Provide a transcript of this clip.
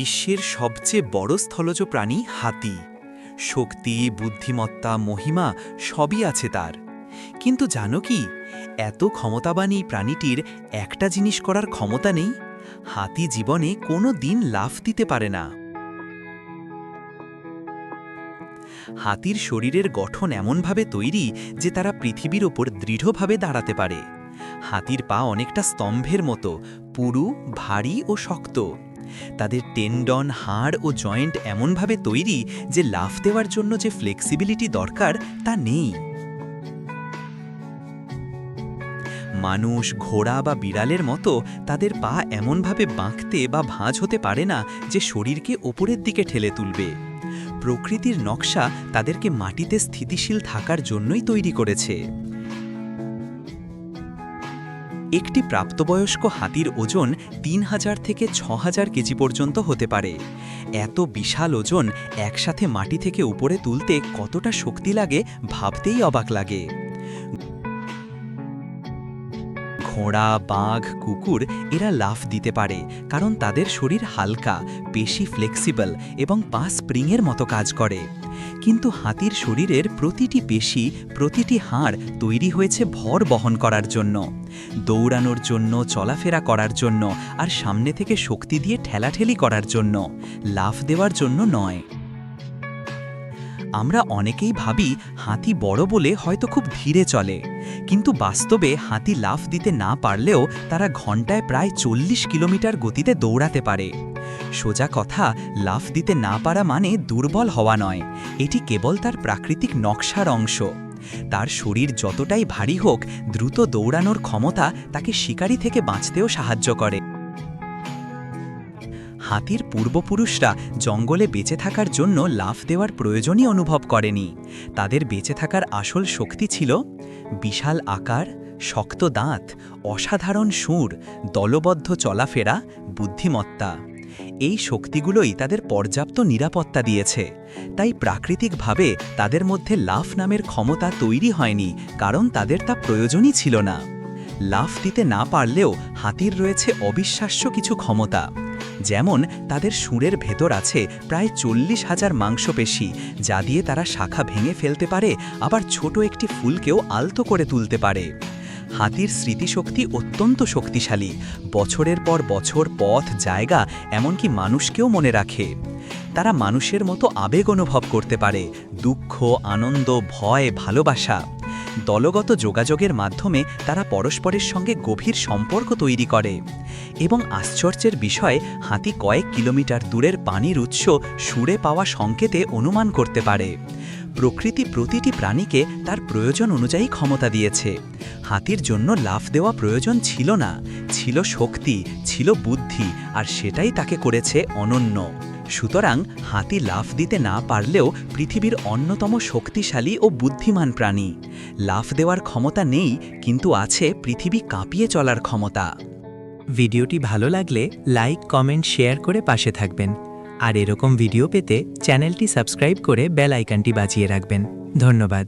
বিশ্বের সবচেয়ে বড় স্থলজ প্রাণী হাতি। শক্তি, বুদ্ধিমত্তা, মহিমা সবই আছে তার। কিন্তু জানো কি, এত ক্ষমতাবান এই প্রাণীটির একটা জিনিস করার ক্ষমতা নেই, হাতি জীবনে কোনো দিন লাফ দিতে পারে না। হাতির শরীরের গঠন এমনভাবে তৈরি যে তারা পৃথিবীর ওপর দৃঢ়ভাবে দাঁড়াতে পারে। হাতির পা অনেকটা স্তম্ভের মতো, পুরু, ভারী ও শক্ত। তাদের টেন্ডন, হাড় ও জয়েন্ট এমনভাবে তৈরি যে লাফ দেওয়ার জন্য যে ফ্লেক্সিবিলিটি দরকার তা নেই। মানুষ ঘোড়া বা বিড়ালের মতো তাদের পা এমনভাবে বাঁকতে বা ভাঁজ হতে পারে না যে শরীরকে ওপরের দিকে ঠেলে তুলবে। প্রকৃতির নকশা তাদেরকে মাটিতে স্থিতিশীল থাকার জন্যই তৈরি করেছে। একটি প্রাপ্তবয়স্ক হাতির ওজন তিন হাজার থেকে ছ হাজার কেজি পর্যন্ত হতে পারে। এত বিশাল ওজন একসাথে মাটি থেকে উপরে তুলতে কতটা শক্তি লাগে ভাবতেই অবাক লাগে। ঘোড়া, বাঘ, কুকুর এরা লাফ দিতে পারে, কারণ তাদের শরীর হালকা, পেশি ফ্লেক্সিবল এবং পা স্প্রিংয়ের মতো কাজ করে। কিন্তু হাতির শরীরের প্রতিটি পেশি, প্রতিটি হাড় তৈরি হয়েছে ভর বহন করার জন্য, দৌড়ানোর জন্য, চলাফেরা করার জন্য, আর সামনে থেকে শক্তি দিয়ে ঠেলাঠেলি করার জন্য, লাফ দেওয়ার জন্য নয়। আমরা অনেকেই ভাবি হাতি বড় বলে হয়তো খুব ধীরে চলে। কিন্তু বাস্তবে হাতি লাফ দিতে না পারলেও তারা ঘন্টায় প্রায় চল্লিশ কিলোমিটার গতিতে দৌড়াতে পারে। সোজা কথা, লাফ দিতে না পারা মানে দুর্বল হওয়া নয়। এটি কেবল তার প্রাকৃতিক নকশার অংশ। তার শরীর যতটাই ভারী হোক, দ্রুত দৌড়ানোর ক্ষমতা তাকে শিকারি থেকে বাঁচতেও সাহায্য করে। হাতির পূর্বপুরুষরা জঙ্গলে বেঁচে থাকার জন্য লাফ দেওয়ার প্রয়োজনই অনুভব করেনি। তাদের বেঁচে থাকার আসল শক্তি ছিল বিশাল আকার, শক্ত দাঁত, অসাধারণ সুর, দলবদ্ধ চলাফেরা, বুদ্ধিমত্তা। এই শক্তিগুলোই তাদের পর্যাপ্ত নিরাপত্তা দিয়েছে। তাই প্রাকৃতিকভাবে তাদের মধ্যে লাফ নামের ক্ষমতা তৈরি হয়নি, কারণ তাদের তা প্রয়োজনই ছিল না। লাফ দিতে না পারলেও হাতির রয়েছে অবিশ্বাস্য কিছু ক্ষমতা। যেমন তাদের সুরের ভেতর আছে প্রায় চল্লিশ হাজার মাংসপেশি, যা দিয়ে তারা শাখা ভেঙে ফেলতে পারে, আবার ছোট একটি ফুলকেও আলতো করে তুলতে পারে। হাতির স্মৃতিশক্তি অত্যন্ত শক্তিশালী। বছরের পর বছর পথ, জায়গা, এমনকি মানুষকেও মনে রাখে। তারা মানুষের মতো আবেগ অনুভব করতে পারে। দুঃখ, আনন্দ, ভয়, ভালোবাসা। দলগত যোগাযোগের মাধ্যমে তারা পরস্পরের সঙ্গে গভীর সম্পর্ক তৈরি করে এবং আশ্চর্যের বিষয়, হাতি কয়েক কিলোমিটার দূরের পানির উৎস সুরে পাওয়া সংকেতে অনুমান করতে পারে। প্রকৃতি প্রতিটি প্রাণীকে তার প্রয়োজন অনুযায়ী ক্ষমতা দিয়েছে। হাতির জন্য লাফ দেওয়া প্রয়োজন ছিল না, ছিল শক্তি, ছিল বুদ্ধি, আর সেটাই তাকে করেছে অনন্য। সুতরাং হাতি লাফ দিতে না পারলেও পৃথিবীর অন্যতম শক্তিশালী ও বুদ্ধিমান প্রাণী। লাফ দেওয়ার ক্ষমতা নেই, কিন্তু আছে পৃথিবী কাঁপিয়ে চলার ক্ষমতা। ভিডিওটি ভালো লাগলে লাইক, কমেন্ট, শেয়ার করে পাশে থাকবেন। আর এরকম ভিডিও পেতে চ্যানেলটি সাবস্ক্রাইব করে বেল আইকনটি বাজিয়ে রাখবেন। ধন্যবাদ।